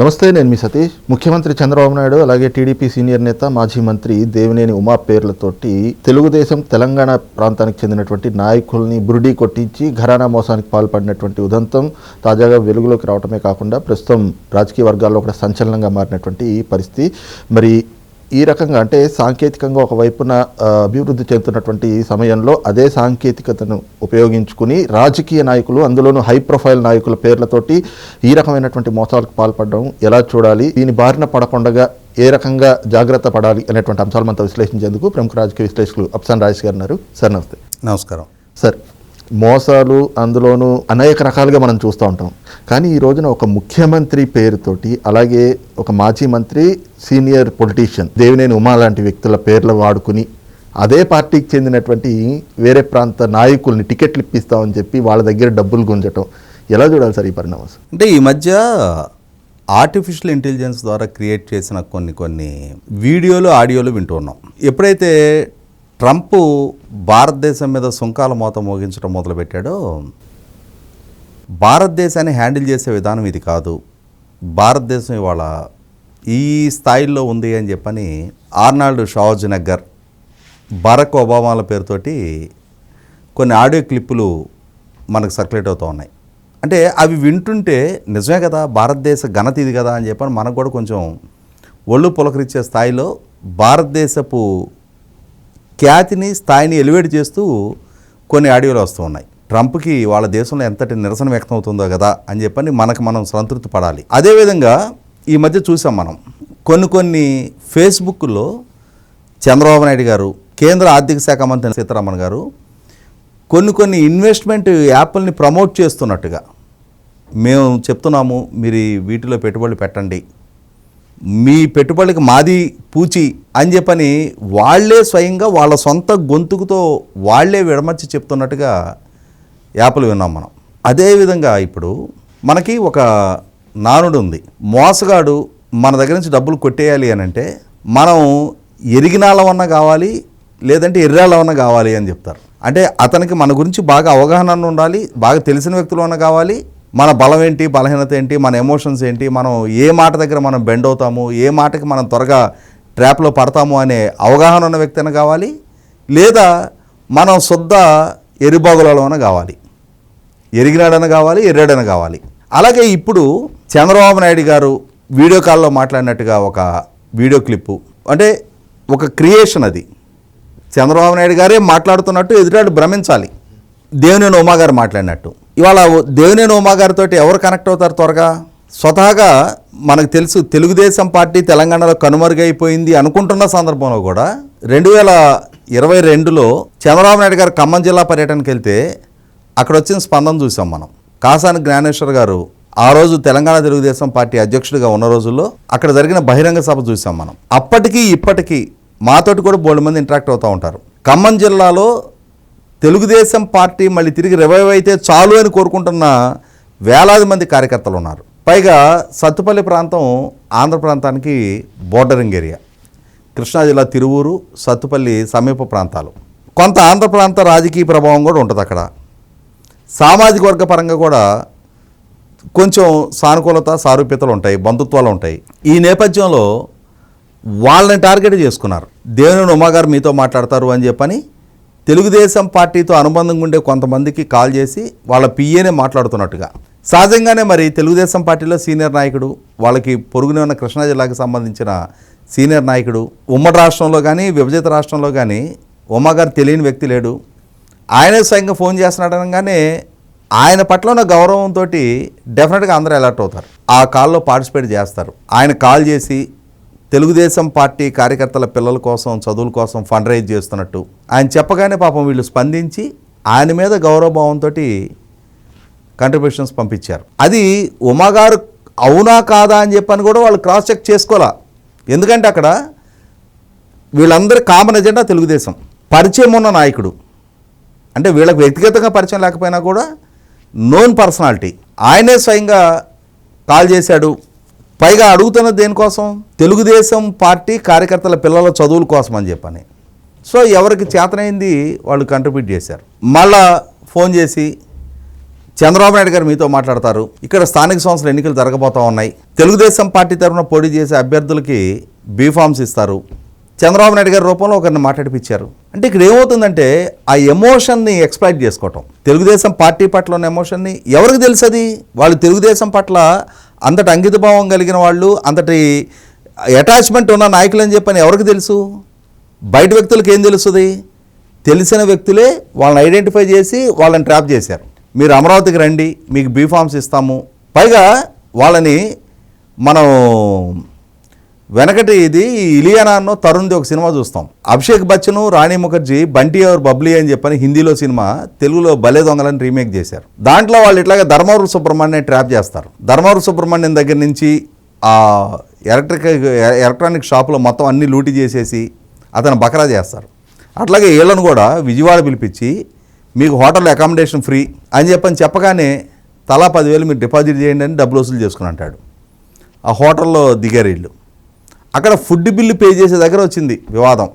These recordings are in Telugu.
నమస్తే నేను మీ సతీష్. ముఖ్యమంత్రి చంద్రబాబు నాయుడు అలాగే టీడీపీ సీనియర్ నేత మాజీ మంత్రి దేవినేని ఉమా పేర్లతోటి తెలుగుదేశం తెలంగాణ ప్రాంతానికి చెందినటువంటి నాయకుల్ని బురుడీ కొట్టించి ఘరానా మోసానికి పాల్పడినటువంటి ఉదంతం తాజాగా వెలుగులోకి రావటమే కాకుండా ప్రస్తుతం రాజకీయ వర్గాల్లో కూడా సంచలనంగా మారినటువంటి ఈ పరిస్థితి. మరి ఈ రకంగా అంటే సాంకేతికంగా ఒకవైపున అభివృద్ధి చెందుతున్నటువంటి ఈ సమయంలో అదే సాంకేతికతను ఉపయోగించుకుని రాజకీయ నాయకులు అందులోనూ హై ప్రొఫైల్ నాయకుల పేర్లతోటి ఈ రకమైనటువంటి మోసాలకు పాల్పడడం ఎలా చూడాలి దీని బారిన పడకుండా ఏ రకంగా జాగ్రత్త పడాలి అనేటువంటి అంశాలు మనతో విశ్లేషించేందుకు ప్రముఖ రాజకీయ విశ్లేషకులు అప్సాన్ రాజేష్ గారు ఉన్నారు. సార్ నమస్తే. నమస్కారం. సార్ మోసాలు అందులోనూ అనేక రకాలుగా మనం చూస్తూ ఉంటాం. కానీ ఈ రోజున ఒక ముఖ్యమంత్రి పేరుతోటి అలాగే ఒక మాజీ మంత్రి సీనియర్ పొలిటీషియన్ దేవినేని ఉమా లాంటి వ్యక్తుల పేర్లు వాడుకుని అదే పార్టీకి చెందినటువంటి వేరే ప్రాంత నాయకుల్ని టికెట్లు ఇప్పిస్తామని చెప్పి వాళ్ళ దగ్గర డబ్బులు గుంజటం. ఎలా చూడాలి సార్ ఈ పరిణామం అంటే ఈ మధ్య ఆర్టిఫిషియల్ ఇంటెలిజెన్స్ ద్వారా క్రియేట్ చేసిన కొన్ని కొన్ని వీడియోలు ఆడియోలు వింటూ ఉన్నాం. ఎప్పుడైతే ట్రంప్ భారతదేశం మీద సుంకాల మోత మోగించడం మొదలుపెట్టాడో భారతదేశాన్ని హ్యాండిల్ చేసే విధానం ఇది కాదు. భారతదేశం ఇవాళ ఈ స్థాయిలో ఉంది అని చెప్పని ఆర్నాల్డ్ షావజ్నగర్ బరక్ ఒబామాల పేరుతోటి కొన్ని ఆడియో క్లిప్పులు మనకు సర్క్యులేట్ అవుతూ ఉన్నాయి. అంటే అవి వింటుంటే నిజమే కదా భారతదేశ ఘనత ఇది కదా అని చెప్పని మనకు కూడా కొంచెం ఒళ్ళు పులకరించే స్థాయిలో భారతదేశపు ఖ్యాతిని స్థాయిని ఎలివేట్ చేస్తూ కొన్ని ఆడియోలు వస్తూ ఉన్నాయి. ట్రంప్కి వాళ్ళ దేశంలో ఎంతటి నిరసన వ్యక్తం అవుతుందో కదా అని చెప్పని మనకు మనం సంతృప్తి పడాలి. అదేవిధంగా ఈ మధ్య చూసాం మనం కొన్ని కొన్ని ఫేస్బుక్లో చంద్రబాబు నాయుడు గారు కేంద్ర ఆర్థిక శాఖ మంత్రి సీతారామన్ గారు కొన్ని కొన్ని ఇన్వెస్ట్మెంట్ యాప్ల్ని ప్రమోట్ చేస్తున్నట్టుగా మేము చెప్తున్నాము. మీరు వీటిలో పెట్టుబడులు పెట్టండి. మీ పెట్టుబడికి మాది పూచి అని చెప్పని వాళ్ళే స్వయంగా వాళ్ళ సొంత గొంతుకుతో వాళ్ళే విడమర్చి చెప్తున్నట్టుగా యాప్లు విన్నాం మనం. అదేవిధంగా ఇప్పుడు మనకి ఒక నానుడు ఉంది. మోసగాడు మన దగ్గర నుంచి డబ్బులు కొట్టేయాలి అని అంటే మనం ఎరిగినాళ్ళమన్నా కావాలి లేదంటే ఎర్రాళ్ళమన్నా కావాలి అని చెప్తారు. అంటే అతనికి మన గురించి బాగా అవగాహన ఉండాలి బాగా తెలిసిన వ్యక్తులు అన్న కావాలి మన బలం ఏంటి బలహీనత ఏంటి మన ఎమోషన్స్ ఏంటి మనం ఏ మాట దగ్గర మనం బెండ్ అవుతాము ఏ మాటకి మనం త్వరగా ట్రాప్లో పడతాము అనే అవగాహన ఉన్న వ్యక్తి కావాలి లేదా మనం శుద్ధ ఎరిబాగులలో కావాలి. ఎరిగినాడన కావాలి ఎర్రాడన కావాలి. అలాగే ఇప్పుడు చంద్రబాబు నాయుడు గారు వీడియో కాల్లో మాట్లాడినట్టుగా ఒక వీడియో క్లిప్పు అంటే ఒక క్రియేషన్ అది. చంద్రబాబు నాయుడు గారే మాట్లాడుతున్నట్టు ఎదురాడు భ్రమించాలి. దేవుని ఉమా గారు మాట్లాడినట్టు. ఇవాళ దేవినేని ఉమాగారితో ఎవరు కనెక్ట్ అవుతారు త్వరగా? స్వతహాగా మనకు తెలుసు తెలుగుదేశం పార్టీ తెలంగాణలో కనుమరుగైపోయింది అనుకుంటున్న సందర్భంలో కూడా రెండు వేల ఇరవై రెండులో చంద్రబాబు నాయుడు గారు ఖమ్మం జిల్లా పర్యటనకి వెళ్తే అక్కడ వచ్చిన స్పందన చూసాం మనం. కాసాని జ్ఞానేశ్వర్ గారు ఆ రోజు తెలంగాణ తెలుగుదేశం పార్టీ అధ్యక్షుడిగా ఉన్న రోజుల్లో అక్కడ జరిగిన బహిరంగ సభ చూసాం మనం. అప్పటికీ ఇప్పటికీ మాతోటి కూడా బోల్డ్ మంది ఇంటరాక్ట్ అవుతూ ఉంటారు. ఖమ్మం జిల్లాలో తెలుగుదేశం పార్టీ మళ్ళీ తిరిగి రివైవ్ అయితే చాలు అని కోరుకుంటున్న వేలాది మంది కార్యకర్తలు ఉన్నారు. పైగా సత్తుపల్లి ప్రాంతం ఆంధ్ర ప్రాంతానికి బోర్డరింగ్ ఏరియా. కృష్ణా జిల్లా తిరువూరు సత్తుపల్లి సమీప ప్రాంతాలు. కొంత ఆంధ్ర ప్రాంత రాజకీయ ప్రభావం కూడా ఉంటుంది అక్కడ. సామాజిక వర్గ పరంగా కూడా కొంచెం సానుకూలత సారూప్యతలు ఉంటాయి బంధుత్వాలు ఉంటాయి. ఈ నేపథ్యంలో వాళ్ళని టార్గెట్ చేసుకున్నారు. దేవుని ఉమాగారు మీతో మాట్లాడతారు అని చెప్పని తెలుగుదేశం పార్టీతో అనుబంధంగా ఉండే కొంతమందికి కాల్ చేసి వాళ్ళ పిఏనే మాట్లాడుతున్నట్టుగా. సహజంగానే మరి తెలుగుదేశం పార్టీలో సీనియర్ నాయకుడు వాళ్ళకి పొరుగునే ఉన్న కృష్ణా జిల్లాకి సంబంధించిన సీనియర్ నాయకుడు ఉమ్మడి రాష్ట్రంలో కానీ విభజిత రాష్ట్రంలో కానీ ఉమ్మగారు తెలియని వ్యక్తి లేడు. ఆయనే స్వయంగా ఫోన్ చేస్తున్నాడనగానే ఆయన పట్ల ఉన్న గౌరవంతో డెఫినెట్గా అందరూ అలర్ట్ అవుతారు. ఆ కాల్లో పార్టిసిపేట్ చేస్తారు. ఆయన కాల్ చేసి తెలుగుదేశం పార్టీ కార్యకర్తల పిల్లల కోసం చదువుల కోసం ఫండ్ రైజ్ చేస్తున్నట్టు. ఆయన చెప్పగానే పాపం వీళ్ళు స్పందించి ఆయన మీద గౌరవభావంతో కంట్రిబ్యూషన్స్ పంపించారు. అది ఉమాగారు అవునా కాదా అని చెప్పని కూడా వాళ్ళు క్రాస్ చెక్ చేసుకోవాలా? ఎందుకంటే అక్కడ వీళ్ళందరి కామన్ ఎజెండా తెలుగుదేశం. పరిచయం ఉన్న నాయకుడు. అంటే వీళ్ళకి వ్యక్తిగతంగా పరిచయం లేకపోయినా కూడా నోన్ పర్సనాలిటీ ఆయనే స్వయంగా కాల్ చేశాడు. పైగా అడుగుతున్నది దేనికోసం? తెలుగుదేశం పార్టీ కార్యకర్తల పిల్లల చదువుల కోసం అని చెప్పని. సో ఎవరికి చేతనైంది? వాళ్ళు కంట్రిబ్యూట్ చేశారు. మళ్ళా ఫోన్ చేసి చంద్రబాబు నాయుడు గారు మీతో మాట్లాడతారు. ఇక్కడ స్థానిక సంస్థల ఎన్నికలు జరగబోతూ ఉన్నాయి. తెలుగుదేశం పార్టీ తరఫున పోటీ చేసే అభ్యర్థులకి బీఫామ్స్ ఇస్తారు. చంద్రబాబు నాయుడు గారి రూపంలో ఒకరిని మాట్లాడిపించారు అంటే ఇక్కడ ఏమవుతుందంటే ఆ ఎమోషన్ని ఎక్స్ప్లైట్ చేసుకోవటం. తెలుగుదేశం పార్టీ పట్ల ఉన్న ఎమోషన్ని ఎవరికి తెలుసు అది వాళ్ళు తెలుగుదేశం పట్ల అంతటి అంకితభావం కలిగిన వాళ్ళు అంతటి అటాచ్మెంట్ ఉన్న నాయకులు అని చెప్పని ఎవరికి తెలుసు? బయట వ్యక్తులకు ఏం తెలుస్తుంది? తెలిసిన వ్యక్తులే వాళ్ళని ఐడెంటిఫై చేసి వాళ్ళని ట్రాప్ చేశారు. మీరు అమరావతికి రండి మీకు బీఫామ్స్ ఇస్తాము. పైగా వాళ్ళని మనం వెనకటి ఇది ఇలియానాన్నో తరుణ్ది ఒక సినిమా చూస్తాం. అభిషేక్ బచ్చన్ రాణి ముఖర్జీ బంటి ఎవరు బబ్లీ అని చెప్పని హిందీలో సినిమా తెలుగులో బలే దొంగలని రీమేక్ చేశారు. దాంట్లో వాళ్ళు ఇట్లాగా ధర్మవరం సుబ్రహ్మణ్యం ట్రాప్ చేస్తారు. ధర్మవరం సుబ్రహ్మణ్యం దగ్గర నుంచి ఆ ఎలక్ట్రిక్ ఎలక్ట్రానిక్ షాపులో మొత్తం అన్ని లూటీ చేసేసి అతను బకరా చేస్తారు. అట్లాగే వీళ్ళను కూడా విజయవాడ పిలిపించి మీకు హోటల్ అకామిడేషన్ ఫ్రీ అని చెప్పని చెప్పగానే తలా పదివేలు మీరు డిపాజిట్ చేయండి అని డబ్బులు వసూలు చేసుకుని అంటాడు. ఆ హోటల్లో దిగారు వీళ్ళు అక్కడ ఫుడ్ బిల్లు పే చేసే దగ్గర వచ్చింది వివాదం.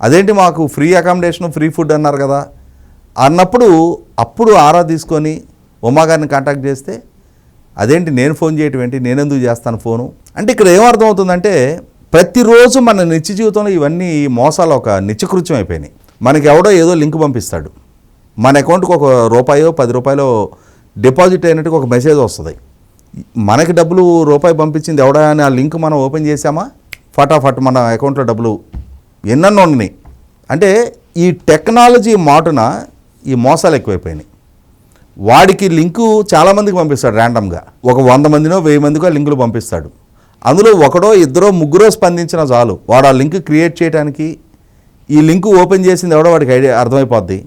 అదేంటి మాకు ఫ్రీ అకామిడేషన్ ఫ్రీ ఫుడ్ అన్నారు కదా. అన్నప్పుడు అప్పుడు ఆరా తీసుకొని ఉమా గారిని కాంటాక్ట్ చేస్తే అదేంటి నేను ఫోన్ చేయటం ఏంటి? నేనెందుకు చేస్తాను ఫోను? అంటే ఇక్కడ ఏమర్థమవుతుందంటే ప్రతిరోజు మన నిత్య జీవితంలో ఇవన్నీ మోసాలు ఒక నిత్యకృత్యం అయిపోయినాయి. మనకి ఎవడో ఏదో లింక్ పంపిస్తాడు. మన అకౌంట్కి ఒక రూపాయో పది రూపాయలు డిపాజిట్ అయినట్టుగా ఒక మెసేజ్ వస్తుంది. మనకి డబ్బులు రూపాయి పంపించింది ఎవడా అని ఆ లింక్ మనం ఓపెన్ చేసామా ఫటాఫట్ మన అకౌంట్లో డబ్బులు ఎన్నెన్నో ఉన్నాయి. అంటే ఈ టెక్నాలజీ మాటున ఈ మోసాలు ఎక్కువైపోయినాయి. వాడికి లింకు చాలామందికి పంపిస్తాడు ర్యాండమ్గా. ఒక వంద మందినో వెయ్యి మందికో లింకులు పంపిస్తాడు. అందులో ఒకడో ఇద్దరో ముగ్గురో స్పందించిన చాలు. వాడు ఆ లింక్ క్రియేట్ చేయడానికి ఈ లింక్ ఓపెన్ చేసింది ఎవడో వాడికి ఐడియా అర్థమైపోద్ది.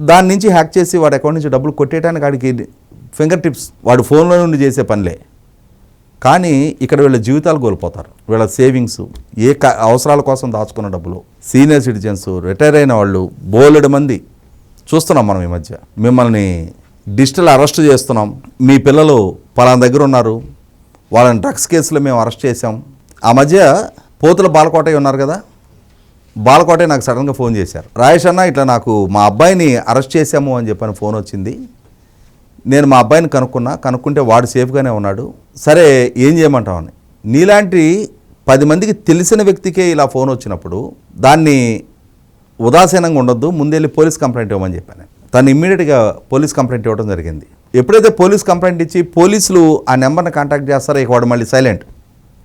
దాని నుంచి హ్యాక్ చేసి వాడి అకౌంట్ నుంచి డబ్బులు కొట్టేయడానికి వాడికి ఫింగర్ టిప్స్. వాడు ఫోన్లో నుండి చేసే పనిలే. కానీ ఇక్కడ వీళ్ళ జీవితాలు కోల్పోతారు. వీళ్ళ సేవింగ్స్ ఏ క అవసరాల కోసం దాచుకున్న డబ్బులు సీనియర్ సిటిజన్స్ రిటైర్ అయిన వాళ్ళు బోలెడు మంది. చూస్తున్నాం మనం ఈ మధ్య. మిమ్మల్ని డిజిటల్ అరెస్ట్ చేస్తున్నాం. మీ పిల్లలు పలానా దగ్గర ఉన్నారు. వాళ్ళని డ్రగ్స్ కేసులో మేము అరెస్ట్ చేసాం ఆ మధ్య పోతుల బాలకోటయ్య ఉన్నారు కదా? బాలకోటయ్య నాకు సడన్గా ఫోన్ చేశారు. రాయేష్ అన్న ఇట్లా నాకు మా అబ్బాయిని అరెస్ట్ చేశాము అని చెప్పని ఫోన్ వచ్చింది. నేను మా అబ్బాయిని కనుక్కున్నా కనుక్కుంటే వాడు సేఫ్గానే ఉన్నాడు. సరే ఏం చేయమంటామని నీలాంటి పది మందికి తెలిసిన వ్యక్తికే ఇలా ఫోన్ వచ్చినప్పుడు దాన్ని ఉదాసీనంగా ఉండొద్దు ముందెళ్ళి పోలీస్ కంప్లైంట్ ఇవ్వమని చెప్పాను. తను ఇమ్మీడియట్గా పోలీస్ కంప్లైంట్ ఇవ్వడం జరిగింది. ఎప్పుడైతే పోలీస్ కంప్లైంట్ ఇచ్చి పోలీసులు ఆ నెంబర్ని కాంటాక్ట్ చేస్తారో ఇక వాడు మళ్ళీ సైలెంట్.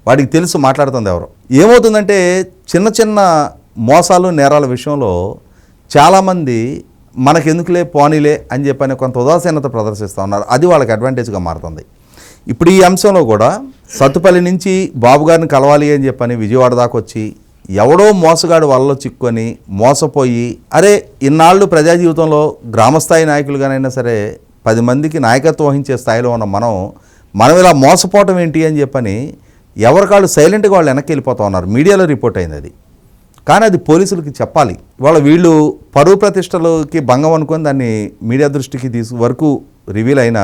వాడికి తెలుసు మాట్లాడుతుంది ఎవరు. ఏమవుతుందంటే చిన్న చిన్న మోసాలు నేరాల విషయంలో చాలామంది మనకెందుకులే పోనీలే అని చెప్పని కొంత ఉదాసీనత ప్రదర్శిస్తూ ఉన్నారు. అది వాళ్ళకి అడ్వాంటేజ్గా మారుతుంది. ఇప్పుడు ఈ అంశంలో కూడా సత్తుపల్లి నుంచి బాబు గారిని కలవాలి అని చెప్పని విజయవాడ దాకా వచ్చి ఎవడో మోసగాడు వాళ్ళలో చిక్కుకొని మోసపోయి అరే ఇన్నాళ్ళు ప్రజా జీవితంలో గ్రామస్థాయి నాయకులుగానైనా సరే పది మందికి నాయకత్వం వహించే స్థాయిలో ఉన్న మనం మనం ఇలా మోసపోవటం ఏంటి అని చెప్పని ఎవరికాళ్ళు సైలెంట్గా వాళ్ళు వెనక్కి వెళ్ళిపోతూ ఉన్నారు. మీడియాలో రిపోర్ట్ అయింది అది. కానీ అది పోలీసులకి చెప్పాలి. వాళ్ళ వీళ్ళు పరువు ప్రతిష్టలోకి భంగం అనుకొని దాన్ని మీడియా దృష్టికి తీసు వరకు రివీల్ అయినా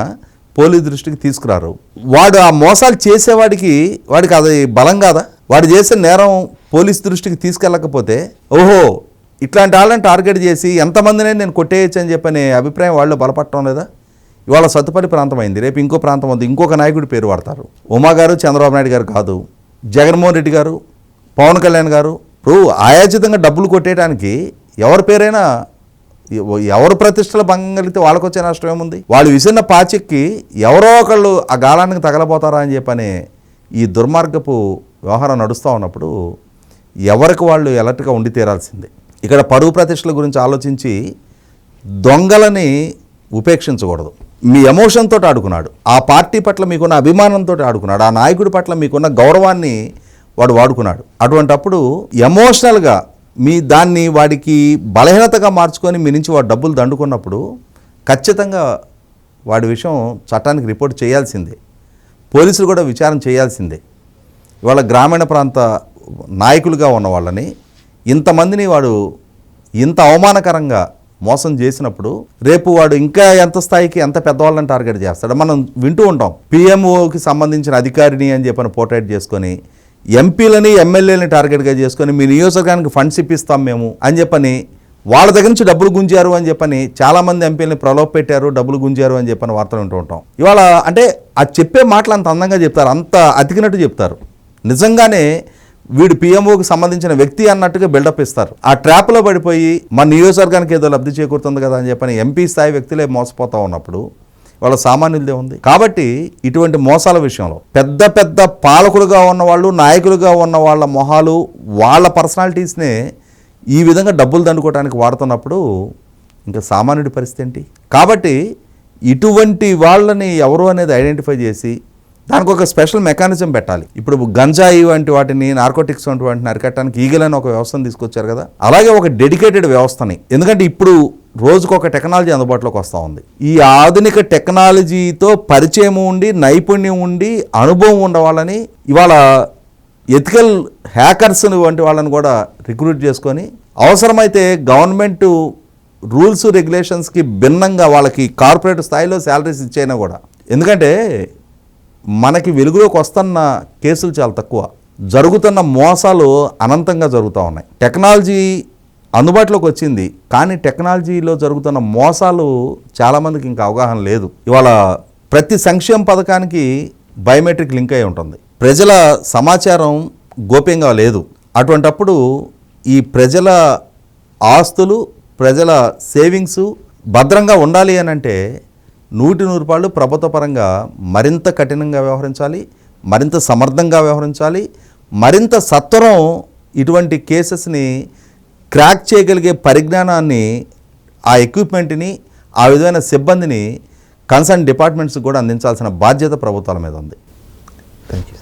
పోలీస్ దృష్టికి తీసుకురారు. వాడు ఆ మోసాలు చేసేవాడికి వాడికి అది బలం కాదా? వాడు చేసే నేరం పోలీస్ దృష్టికి తీసుకెళ్ళకపోతే ఓహో ఇట్లాంటి వాళ్ళని టార్గెట్ చేసి ఎంతమందినే నేను కొట్టేయచ్చు అని చెప్పనే అభిప్రాయం వాళ్ళు బలపడటం లేదా? ఇవాళ సత్తుపల్లి ప్రాంతం అయింది. రేపు ఇంకో ప్రాంతం ఉంది. ఇంకొక నాయకుడి పేరు వాడతారు. ఉమా గారు చంద్రబాబు నాయుడు గారు కాదు. జగన్మోహన్ రెడ్డి గారు పవన్ కళ్యాణ్ గారు ఇప్పుడు ఆయాచితంగా డబ్బులు కొట్టేయడానికి ఎవరి పేరైనా ఎవరు ప్రతిష్టలు భంగం కలిగితే వాళ్ళకి వచ్చే నష్టం ఏముంది? వాళ్ళు విసిన్న పాచిక్కి ఎవరో ఒకళ్ళు ఆ గాలానికి తగలబోతారా అని చెప్పని ఈ దుర్మార్గపు వ్యవహారం నడుస్తూ ఉన్నప్పుడు ఎవరికి వాళ్ళు ఎలర్ట్గా ఉండి తీరాల్సిందే. ఇక్కడ పరువు ప్రతిష్టల గురించి ఆలోచించి దొంగలని ఉపేక్షించకూడదు. మీ ఎమోషన్తో ఆడుకున్నాడు. ఆ పార్టీ పట్ల మీకున్న అభిమానంతో ఆడుకున్నాడు. ఆ నాయకుడి పట్ల మీకున్న గౌరవాన్ని వాడు వాడుకున్నాడు. అటువంటప్పుడు ఎమోషనల్గా మీ దాన్ని వాడికి బలహీనతగా మార్చుకొని మీ నుంచి వాడు డబ్బులు దండుకున్నప్పుడు ఖచ్చితంగా వాడి విషయం చట్టానికి రిపోర్ట్ చేయాల్సిందే. పోలీసులు కూడా విచారణ చేయాల్సిందే. ఇవాళ గ్రామీణ ప్రాంత నాయకులుగా ఉన్న వాళ్ళని ఇంతమందిని వాడు ఇంత అవమానకరంగా మోసం చేసినప్పుడు రేపు వాడు ఇంకా ఎంత స్థాయికి ఎంత పెద్దవాళ్ళని టార్గెట్ చేస్తాడు? మనం వింటూ ఉంటాం. పిఎంఓకి సంబంధించిన అధికారిని అని చెప్పని పోర్ట్రేట్ చేసుకొని ఎంపీలని ఎమ్మెల్యేలని టార్గెట్గా చేసుకొని మీ నియోజకవర్గానికి ఫండ్స్ ఇప్పిస్తాం మేము అని చెప్పని వాళ్ళ దగ్గర నుంచి డబ్బులు గుంజారు అని చెప్పని చాలామంది ఎంపీలని ప్రలోభ పెట్టారు డబ్బులు గుంజారు అని చెప్పని వార్తలు వింటూ ఉంటాం. ఇవాళ అంటే ఆ చెప్పే మాటలు అంత అందంగా చెప్తారు అంత అతికినట్టు చెప్తారు. నిజంగానే వీడు పిఎంఓకి సంబంధించిన వ్యక్తి అన్నట్టుగా బిల్డప్ ఇస్తారు. ఆ ట్రాప్లో పడిపోయి మన నియోజకవర్గానికి ఏదో లబ్ధి చేకూరుతుంది కదా అని చెప్పని ఎంపీ స్థాయి వ్యక్తులే మోసపోతూ ఉన్నప్పుడు వాళ్ళ సామాన్యులదే ఉంది. కాబట్టి ఇటువంటి మోసాల విషయంలో పెద్ద పెద్ద పాలకులుగా ఉన్నవాళ్ళు నాయకులుగా ఉన్న వాళ్ళ మొహాలు వాళ్ళ పర్సనాలిటీస్నే ఈ విధంగా డబ్బులు దండుకోవడానికి వాడుతున్నప్పుడు ఇంకా సామాన్యుడి పరిస్థితి ఏంటి? కాబట్టి ఇటువంటి వాళ్ళని ఎవరు అనేది ఐడెంటిఫై చేసి దానికి ఒక స్పెషల్ మెకానిజం పెట్టాలి. ఇప్పుడు గంజాయి వంటి వాటిని నార్కోటిక్స్ వంటి వాటిని అరికట్టడానికి ఈగలని ఒక వ్యవస్థను తీసుకొచ్చారు కదా. అలాగే ఒక డెడికేటెడ్ వ్యవస్థని. ఎందుకంటే ఇప్పుడు రోజుకు ఒక టెక్నాలజీ అందుబాటులోకి వస్తూ ఉంది. ఈ ఆధునిక టెక్నాలజీతో పరిచయం ఉండి నైపుణ్యం ఉండి అనుభవం ఉండవాళ్ళని ఇవాళ ఎథికల్ హ్యాకర్స్ వంటి వాళ్ళని కూడా రిక్రూట్ చేసుకొని అవసరమైతే గవర్నమెంట్ రూల్స్ రెగ్యులేషన్స్కి భిన్నంగా వాళ్ళకి కార్పొరేట్ స్థాయిలో శాలరీస్ ఇచ్చైనా కూడా. ఎందుకంటే మనకి వెలుగులోకి వస్తున్న కేసులు చాలా తక్కువ. జరుగుతున్న మోసాలు అనంతంగా జరుగుతూ ఉన్నాయి. టెక్నాలజీ అందుబాటులోకి వచ్చింది. కానీ టెక్నాలజీలో జరుగుతున్న మోసాలు చాలామందికి ఇంకా అవగాహన లేదు. ఇవాళ ప్రతి సంక్షేమ పథకానికి బయోమెట్రిక్ లింక్ అయి ఉంటుంది. ప్రజల సమాచారం గోప్యంగా లేదు. అటువంటప్పుడు ఈ ప్రజల ఆస్తులు ప్రజల సేవింగ్స్ భద్రంగా ఉండాలి అని అంటే నూటి నూరు రూపాయలు ప్రభుత్వ పరంగా మరింత కఠినంగా వ్యవహరించాలి మరింత సమర్థంగా వ్యవహరించాలి మరింత సత్వరం ఇటువంటి కేసెస్ని క్రాక్ చేయగలిగే పరిజ్ఞానాన్ని ఆ ఎక్విప్మెంట్ని ఆ విధమైన సిబ్బందిని కన్సర్న్ డిపార్ట్మెంట్స్కి కూడా అందించాల్సిన బాధ్యత ప్రభుత్వాల మీద ఉంది. Thank you